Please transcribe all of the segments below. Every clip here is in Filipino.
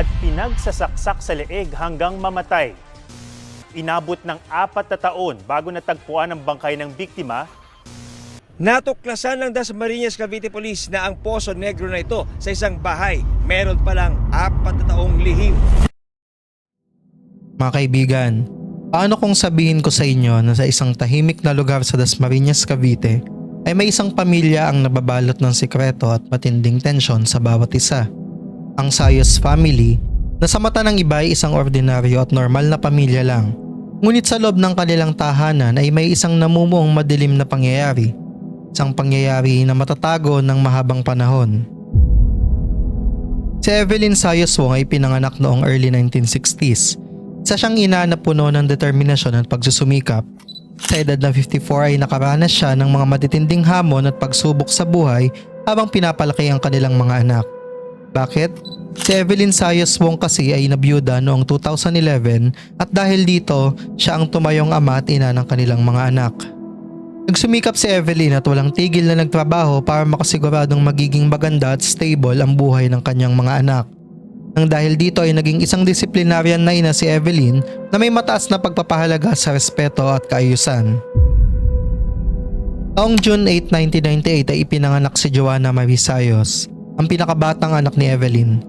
at pinagsasaksak sa leeg hanggang mamatay. Inabot ng apat na taon bago natagpuan ang bangkay ng biktima Natuklasan ng Dasmariñas Cavite Police na ang Poso Negro na ito sa isang bahay. Meron palang apat na taong lihim. Mga kaibigan, paano kung sabihin ko sa inyo na sa isang tahimik na lugar sa Dasmariñas, Cavite ay may isang pamilya ang nababalot ng sikreto at matinding tensyon sa bawat isa. Ang Sayos family na sa mata ng iba ay isang ordinaryo at normal na pamilya lang. Ngunit sa loob ng kanilang tahanan ay may isang namumuong madilim na pangyayari. Isang pangyayari na matatago ng mahabang panahon. Si Evelyn Sayos Wong ay pinanganak noong early 1960s isa siyang ina na puno ng determinasyon at pagsusumikap. Sa edad na 54 ay nakaranas siya ng mga matitinding hamon at pagsubok sa buhay habang pinapalaki ang kanilang mga anak. Bakit? Si Evelyn Sayos Wong kasi ay nabiyuda noong 2011 at dahil dito, siya ang tumayong ama at ina ng kanilang mga anak. Nagsumikap si Evelyn at walang tigil na nagtrabaho para makasiguradong magiging maganda at stable ang buhay ng kanyang mga anak. Nang dahil dito ay naging isang disiplinaryan na ina si Evelyn na may mataas na pagpapahalaga sa respeto at kaayusan. Taong June 8, 1998 ay ipinanganak si Joanna Marie Sayos, ang pinakabatang anak ni Evelyn.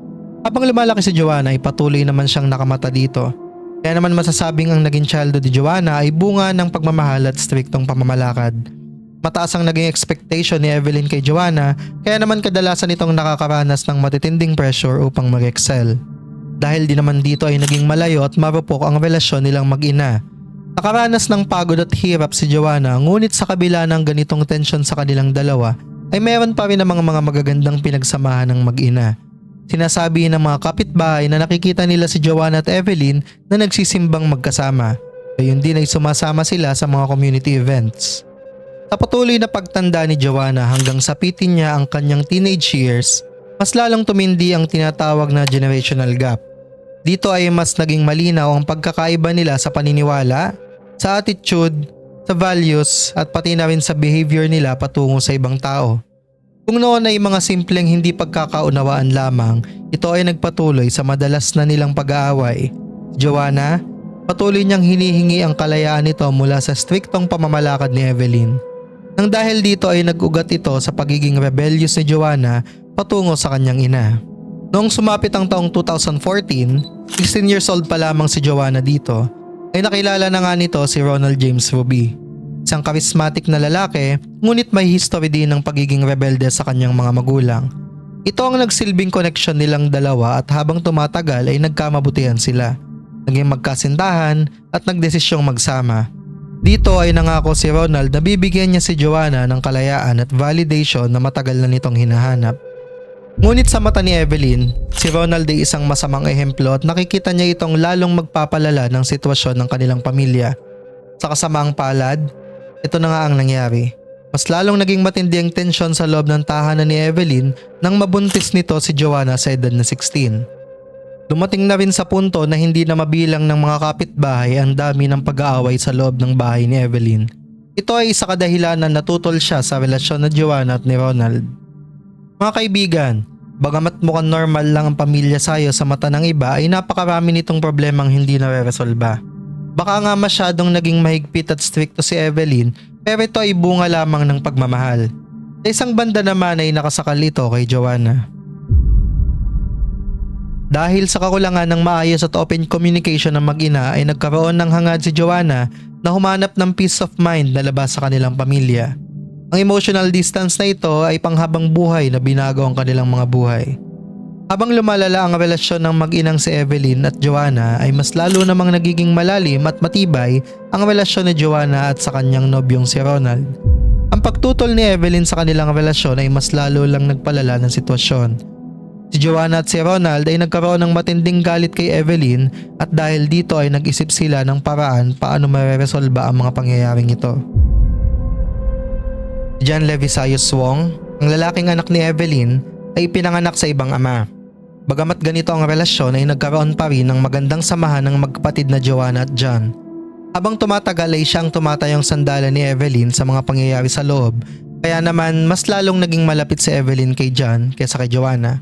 Habang lumalaki si Joanna ay patuloy naman siyang nakamata dito. Kaya naman masasabing ang naging childhood ni Joanna ay bunga ng pagmamahal at striktong pamamalakad. Mataas ang naging expectation ni Evelyn kay Joanna kaya naman kadalasan itong nakakaranas ng matitinding pressure upang mag-excel. Dahil di naman dito ay naging malayo at marupok ang relasyon nilang mag-ina. Nakaranas ng pagod at hirap si Joanna ngunit sa kabila ng ganitong tensyon sa kanilang dalawa ay meron pa rin namang mga magagandang pinagsamahan ng mag-ina. Sinasabi ng mga kapitbahay na nakikita nila si Joanna at Evelyn na nagsisimbang magkasama. Gayun din ay sumasama sila sa mga community events. Sa patuloy na pagtanda ni Joanna hanggang sapitin niya ang kanyang teenage years, mas lalong tumindi ang tinatawag na generational gap. Dito ay mas naging malinaw ang pagkakaiba nila sa paniniwala, sa attitude, sa values at pati na rin sa behavior nila patungo sa ibang tao. Kung noon ay mga simpleng hindi pagkakaunawaan lamang, ito ay nagpatuloy sa madalas na nilang pag-aaway. Joanna, patuloy niyang hinihingi ang kalayaan nito mula sa striktong pamamalakad ni Evelyn. Nang dahil dito ay nag-ugat ito sa pagiging rebellious ni Joanna patungo sa kanyang ina. Noong sumapit ang taong 2014, 16 years old pa lamang si Joanna dito, ay nakilala na nga nito si Ronald James Ruby. Isang charismatic na lalaki, ngunit may history din ng pagiging rebelde sa kanyang mga magulang. Ito ang nagsilbing connection nilang dalawa at habang tumatagal ay nagkamabutihan sila. Naging magkasintahan at nagdesisyong magsama. Dito ay nangako si Ronald na bibigyan niya si Joanna ng kalayaan at validation na matagal na nitong hinahanap. Ngunit sa mata ni Evelyn, si Ronald ay isang masamang ehemplo at nakikita niya itong lalong magpapalala ng sitwasyon ng kanilang pamilya. Sa kasamaang palad, ito na nga ang nangyari. Mas lalong naging matindi ang tensyon sa loob ng tahanan ni Evelyn nang mabuntis nito si Joanna sa edad na 16. Dumating na rin sa punto na hindi na mabilang ng mga kapitbahay ang dami ng pag-aaway sa loob ng bahay ni Evelyn. Ito ay isa kadahilanan na natutol siya sa relasyon na Joanna at ni Ronald. Mga kaibigan, bagamat mukhang normal lang ang pamilya sayo sa mata ng iba ay napakarami nitong problemang hindi nare-resolba. Baka nga masyadong naging mahigpit at stricto si Evelyn pero ito ay bunga lamang ng pagmamahal. Sa isang banda naman ay nakasakal ito kay Joanna. Dahil sa kakulangan ng maayos at open communication ng mag-ina ay nagkaroon ng hangad si Joanna na humanap ng peace of mind na labas sa kanilang pamilya. Ang emotional distance na ito ay panghabang buhay na binago ang kanilang mga buhay. Habang lumalala ang relasyon ng mag-inang si Evelyn at Joanna ay mas lalo namang nagiging malalim at matibay ang relasyon ni Joanna at sa kanyang nobyong si Ronald. Ang pagtutol ni Evelyn sa kanilang relasyon ay mas lalo lang nagpalala ng sitwasyon. Si Joanna at si Ronald ay nagkaroon ng matinding galit kay Evelyn at dahil dito ay nag-isip sila ng paraan paano mareresolba ang mga pangyayaring ito. John Levi Sayos Wong, ang lalaking anak ni Evelyn, ay pinanganak sa ibang ama. Bagamat ganito ang relasyon ay nagkaroon pa rin ng magandang samahan ng magkapatid na Joanna at John. Habang tumatagal ay siyang tumatayong sandala ni Evelyn sa mga pangyayari sa loob kaya naman mas lalong naging malapit si Evelyn kay John kaysa kay Joanna.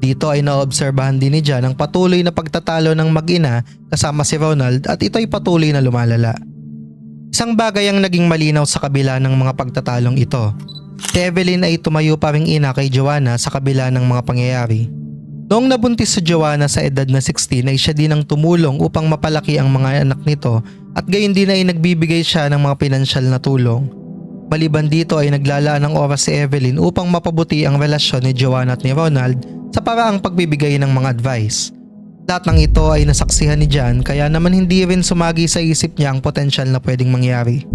Dito ay naobserbahan din ni Jan ang patuloy na pagtatalo ng mag-ina kasama si Ronald at ito ay patuloy na lumalala. Isang bagay ang naging malinaw sa kabila ng mga pagtatalong ito. Si Evelyn ay tumayo pa ring ina kay Joanna sa kabila ng mga pangyayari. Noong nabuntis si Joanna sa edad na 16 ay siya din ang tumulong upang mapalaki ang mga anak nito at gayon din ay nagbibigay siya ng mga pinansyal na tulong. Maliban dito ay naglalaan ng oras si Evelyn upang mapabuti ang relasyon ni Joanna at ni Ronald sa paraang pagbibigay ng mga advice. Lahat ng ito ay nasaksihan ni Jan kaya naman hindi rin sumagi sa isip niya ang potensyal na pwedeng mangyari.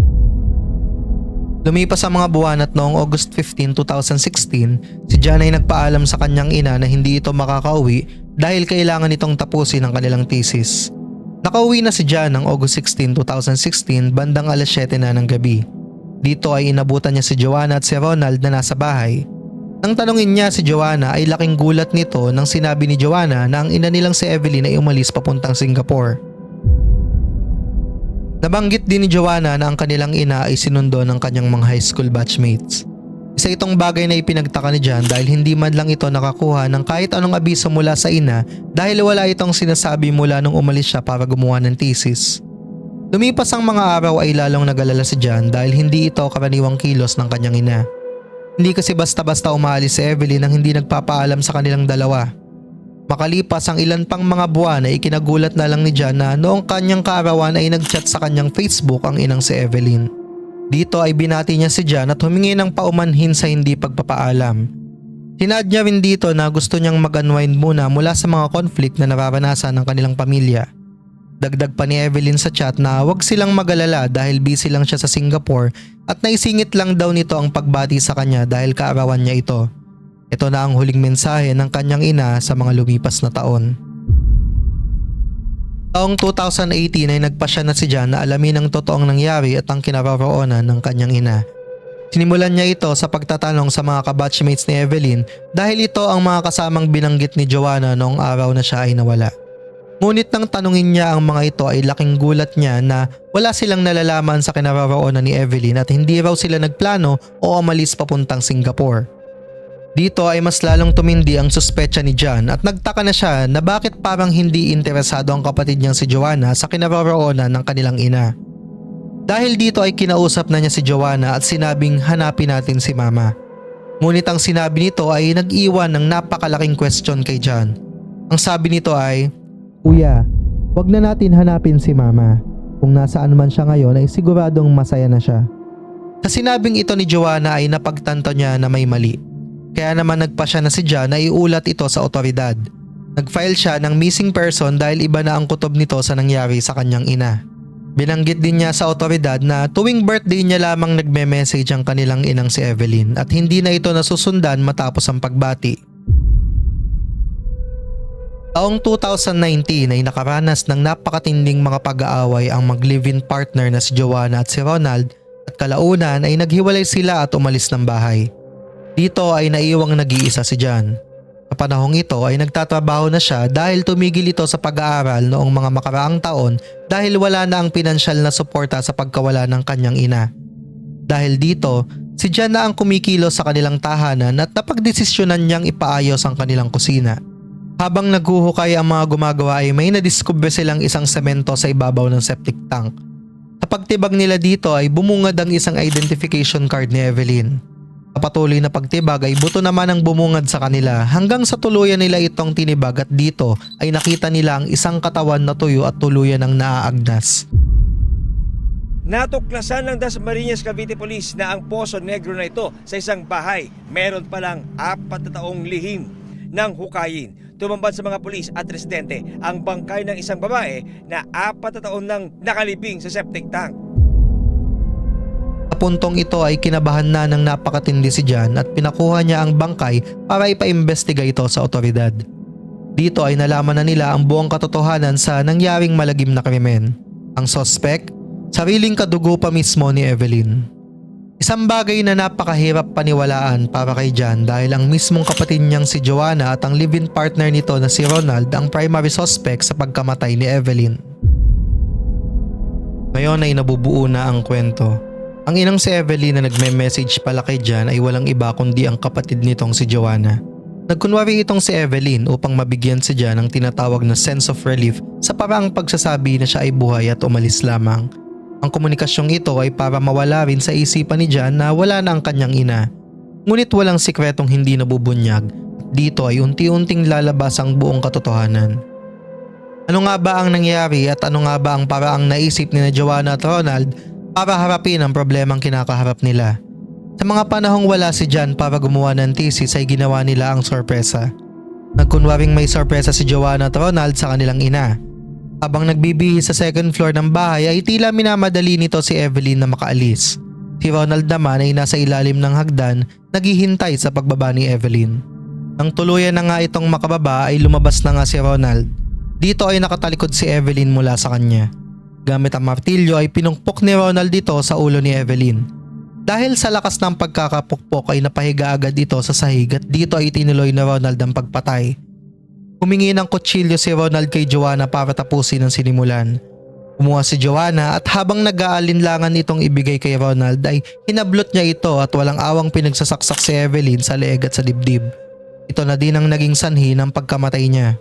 Lumipas ang mga buwan at noong August 15, 2016, si Jan ay nagpaalam sa kanyang ina na hindi ito makakauwi dahil kailangan itong tapusin ang kanilang thesis. Nakauwi na si Jan ng August 16, 2016 bandang alas 7 na ng gabi. Dito ay inabutan niya si Joanna at si Ronald na nasa bahay. Nang tanungin niya si Joanna ay laking gulat nito nang sinabi ni Joanna na ang ina nilang si Evelyn ay umalis papuntang Singapore. Nabanggit din ni Joanna na ang kanilang ina ay sinundo ng kanyang mga high school batchmates. Isa itong bagay na ipinagtaka ni Jan dahil hindi man lang ito nakakuha ng kahit anong abiso mula sa ina dahil wala itong sinasabi mula nung umalis siya para gumawa ng thesis. Lumipas ang mga araw ay lalong nagalala si Jan dahil hindi ito karaniwang kilos ng kanyang ina. Hindi kasi basta-basta umalis si Evelyn nang hindi nagpapaalam sa kanilang dalawa. Makalipas ang ilan pang mga buwan ay ikinagulat na lang ni Jan na noong kanyang kaarawan ay nagchat sa kanyang Facebook ang inang si Evelyn. Dito ay binati niya si Jan at humingi ng paumanhin sa hindi pagpapaalam. Sinad niya rin dito na gusto niyang mag-unwind muna mula sa mga conflict na nararanasan ng kanilang pamilya. Dagdag pa ni Evelyn sa chat na wag silang magalala dahil busy lang siya sa Singapore at naisingit lang daw nito ang pagbati sa kanya dahil kaarawan niya ito. Ito na ang huling mensahe ng kanyang ina sa mga lumipas na taon. Taong 2018 ay nagpasya na si Jan na alamin ang totoong nangyari at ang kinaroroonan ng kanyang ina. Sinimulan niya ito sa pagtatanong sa mga kabatchmates ni Evelyn dahil ito ang mga kasamang binanggit ni Joanna noong araw na siya ay nawala. Ngunit nang tanungin niya ang mga ito ay laking gulat niya na wala silang nalalaman sa kinaroroonan ni Evelyn at hindi raw sila nagplano o umalis papuntang Singapore. Dito ay mas lalong tumindi ang suspecha ni John at nagtaka na siya na bakit parang hindi interesado ang kapatid niyang si Joanna sa kinaroroonan ng kanilang ina. Dahil dito ay kinausap na niya si Joanna at sinabing hanapin natin si mama. Ngunit ang sinabi nito ay nag-iwan ng napakalaking question kay John. Ang sabi nito ay, Kuya, wag na natin hanapin si mama. Kung nasaan man siya ngayon ay siguradong masaya na siya. Sa sinabing ito ni Joanna ay napagtanto niya na may mali. Kaya naman nagpa siya na si John na iulat ito sa otoridad. Nag-file siya ng missing person dahil iba na ang kutob nito sa nangyari sa kanyang ina. Binanggit din niya sa otoridad na tuwing birthday niya lamang nagme-message ang kanilang inang si Evelyn at hindi na ito nasusundan matapos ang pagbati. Taong 2019 ay nakaranas ng napakatinding mga pag-aaway ang mag-live-in partner na si Joanna at si Ronald at kalaunan ay naghiwalay sila at umalis ng bahay. Dito ay naiwang nag-iisa si John. Sa panahong ito ay nagtatrabaho na siya dahil tumigil ito sa pag-aaral noong mga makaraang taon dahil wala na ang pinansyal na suporta sa pagkawala ng kanyang ina. Dahil dito, si John na ang kumikilo sa kanilang tahanan at napagdesisyonan niyang ipaayos ang kanilang kusina. Habang naghuhukay ang mga gumagawa ay may nadiskubre silang isang semento sa ibabaw ng septic tank. Sa pagtibag nila dito ay bumungad ang isang identification card ni Evelyn. Sa patuloy na pagtibag ay buto naman ang bumungad sa kanila hanggang sa tuluyan nila itong tinibag at dito ay nakita nila ang isang katawan na tuyo at tuluyan ng naaagnas. Natuklasan ng Dasmariñas Cavite Police na ang Poso Negro na ito sa isang bahay meron palang apat na taong lihim ng hukayin. Tumambad sa mga pulis at residente ang bangkay ng isang babae na apat na taon nang nakalibing sa septic tank. Sa puntong ito ay kinabahan na ng napakatindi si John at pinakuha niya ang bangkay para ipaimbestiga ito sa otoridad. Dito ay nalaman na nila ang buong katotohanan sa nangyaring malagim na krimen. Ang sospek, sariling kadugo pa mismo ni Evelyn. Isang bagay na napakahirap paniwalaan para kay John dahil ang mismong kapatid niyang si Joanna at ang live-in partner nito na si Ronald ang primary suspect sa pagkamatay ni Evelyn. Ngayon ay nabubuo na ang kwento. Ang inang si Evelyn na nagme-message pala kay John ay walang iba kundi ang kapatid nitong si Joanna. Nagkunwari itong si Evelyn upang mabigyan si Jan ng tinatawag na sense of relief sa paraang pagsasabi na siya ay buhay at umalis lamang. Ang komunikasyong ito ay para mawala rin sa isipan ni Jan na wala na ang kanyang ina. Ngunit walang sikretong hindi nabubunyag dito ay unti-unting lalabas ang buong katotohanan. Ano nga ba ang nangyari at ano nga ba ang paraang naisip ni na Joanna at Ronald para harapin ang problemang kinakaharap nila? Sa mga panahong wala si Jan para gumawa ng thesis ay ginawa nila ang sorpresa. Nagkunwaring may sorpresa si Joanna at Ronald sa kanilang ina. Habang nagbibihis sa second floor ng bahay ay tila minamadali nito si Evelyn na makaalis. Si Ronald naman ay nasa ilalim ng hagdan naghihintay sa pagbaba ni Evelyn. Nang tuluyan na nga itong makababa ay lumabas na nga si Ronald. Dito ay nakatalikod si Evelyn mula sa kanya. Gamit ang martilyo ay pinungpok ni Ronald dito sa ulo ni Evelyn. Dahil sa lakas ng pagkakapukpok ay napahiga agad ito sa sahig at dito ay tinuloy ni Ronald ang pagpatay. Humingi ng kutsilyo si Ronald kay Joanna para tapusin ang sinimulan. Kumuha si Joanna at habang nag-aalinlangan itong ibigay kay Ronald ay hinablot niya ito at walang awang pinagsasaksak si Evelyn sa leeg at sa dibdib. Ito na din ang naging sanhi ng pagkamatay niya.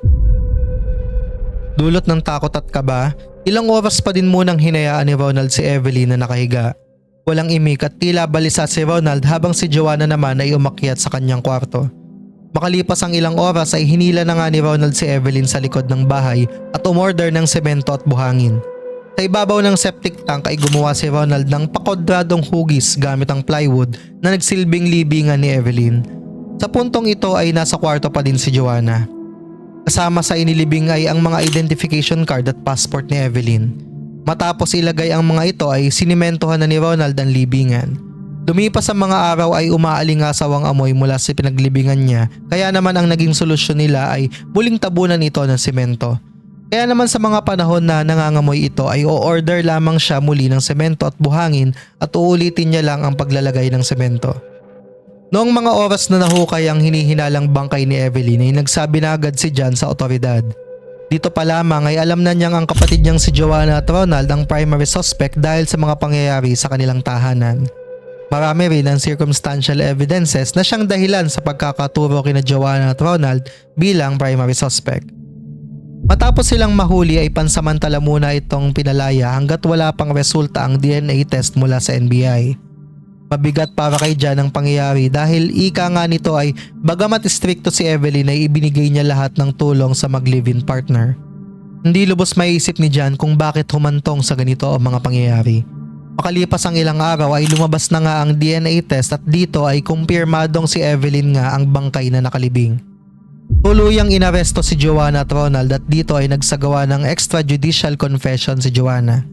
Dulot ng takot at kaba, ilang oras pa din munang hinayaan ni Ronald si Evelyn na nakahiga. Walang imik at tila balisa si Ronald habang si Joanna naman ay umakyat sa kanyang kwarto. Makalipas ang ilang oras ay hinila na nga ni Ronald si Evelyn sa likod ng bahay at umorder ng semento at buhangin. Sa ibabaw ng septic tank ay gumawa si Ronald ng pakodradong hugis gamit ang plywood na nagsilbing libingan ni Evelyn. Sa puntong ito ay nasa kwarto pa din si Joanna. Kasama sa inilibing ay ang mga identification card at passport ni Evelyn. Matapos ilagay ang mga ito ay sinimentohan na ni Ronald ang libingan. Lumipas ang mga araw ay umaalingasawang amoy mula sa pinaglibingan niya kaya naman ang naging solusyon nila ay muling tabunan ito ng semento. Kaya naman sa mga panahon na nangangamoy ito ay o-order lamang siya muli ng semento at buhangin at uulitin niya lang ang paglalagay ng semento. Noong mga oras na nahukay ang hinihinalang bangkay ni Evelyn ay nagsabi na agad si John sa otoridad. Dito pa lamang ay alam na niyang ang kapatid niyang si Joanna at Ronald ang primary suspect dahil sa mga pangyayari sa kanilang tahanan. Marami rin ang circumstantial evidences na siyang dahilan sa pagkakaturo kina Joanna at Ronald bilang primary suspect. Matapos silang mahuli ay pansamantala muna itong pinalaya hanggat wala pang resulta ang DNA test mula sa NBI. Mabigat para kay Jan ang pangyayari dahil ika nga nito ay bagamat stricto si Evelyn ay ibinigay niya lahat ng tulong sa mag-live-in partner. Hindi lubos maiisip ni Jan kung bakit humantong sa ganito ang mga pangyayari. Makalipas ang ilang araw ay lumabas na nga ang DNA test at dito ay kumpirmadong si Evelyn nga ang bangkay na nakalibing. Tuluyang inaresto si Joanna at Ronald at dito ay nagsagawa ng extrajudicial confession si Joanna.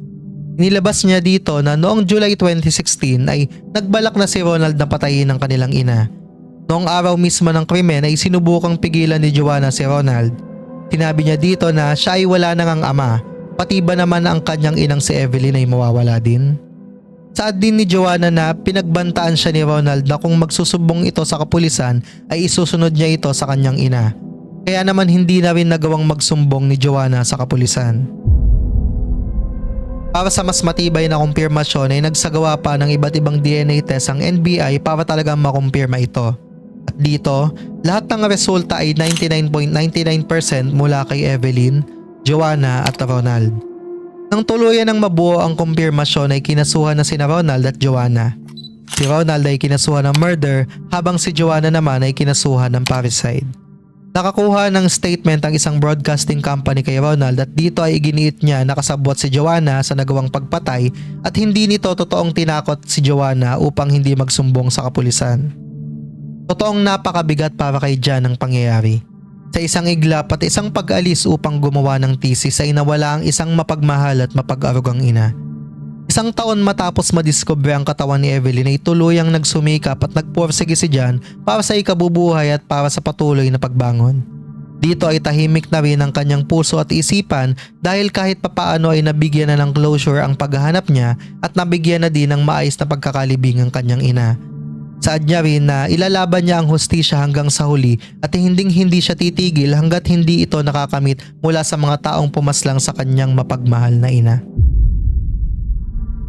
Nilabas niya dito na noong July 2016 ay nagbalak na si Ronald na patayin ang kanilang ina. Noong araw mismo ng krimen ay sinubukang pigilan ni Joanna si Ronald. Sinabi niya dito na siya ay wala nang ang ama, pati ba naman ang kanyang inang si Evelyn ay mawawala din? Saad din ni Joanna na pinagbantaan siya ni Ronald na kung magsusubong ito sa kapulisan ay isusunod niya ito sa kanyang ina. Kaya naman hindi na rin nagawang magsumbong ni Joanna sa kapulisan. Para sa mas matibay na kumpirmasyon ay nagsagawa pa ng iba't ibang DNA test ang NBI para talagang makumpirma ito. At dito, lahat ng resulta ay 99.99% mula kay Evelyn, Joanna at Ronald. Nang tuluyan ng mabuo ang kumpirmasyon ay kinasuhan na sina Ronald at Joanna. Si Ronald ay kinasuhan ng murder habang si Joanna naman ay kinasuhan ng parricide. Nakakuha ng statement ang isang broadcasting company kay Ronald at dito ay iginiit niya na kasabwat si Joanna sa nagawang pagpatay at hindi nito totoong tinakot si Joanna upang hindi magsumbong sa kapulisan. Totoong napakabigat para kay Jan ang pangyayari. Sa isang iglap at isang pag-alis upang gumawa ng thesis ay nawala ang isang mapagmahal at mapag-arugang ina. Isang taon matapos madiskubre ang katawan ni Evelyn ay tuluyang nagsumikap at nagpursige si Jan para sa ikabubuhay at para sa patuloy na pagbangon. Dito ay tahimik na rin ang kanyang puso at isipan dahil kahit papaano ay nabigyan na ng closure ang paghahanap niya at nabigyan na din ng maayos na pagkakalibing ang kanyang ina. Saad niya rin na ilalaban niya ang hustisya hanggang sa huli at hinding hindi siya titigil hanggat hindi ito nakakamit mula sa mga taong pumaslang sa kanyang mapagmahal na ina.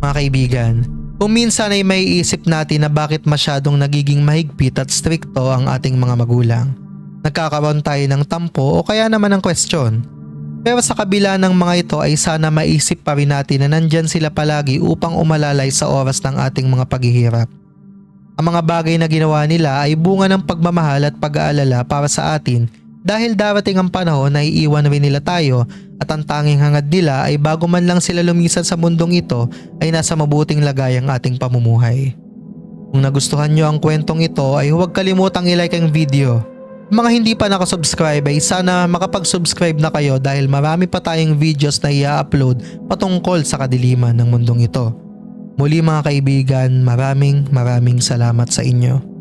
Mga kaibigan, kung minsan ay may isip natin na bakit masyadong nagiging mahigpit at strikto ang ating mga magulang. nagkakaroon tayo ng tampo o kaya naman ng question. Pero sa kabila ng mga ito ay sana maisip pa rin natin na nandyan sila palagi upang umalalay sa oras ng ating mga paghihirap. Ang mga bagay na ginawa nila ay bunga ng pagmamahal at pag-aalala para sa atin dahil darating ang panahon na iiwan rin nila tayo at ang tanging hangad nila ay bago man lang sila lumisan sa mundong ito ay nasa mabuting lagay ang ating pamumuhay. Kung nagustuhan nyo ang kwentong ito ay huwag kalimutang i-like ang video. Mga hindi pa nakasubscribe ay sana makapag-subscribe na kayo dahil marami pa tayong videos na i-upload patungkol sa kadiliman ng mundong ito. Muli mga kaibigan, maraming maraming salamat sa inyo.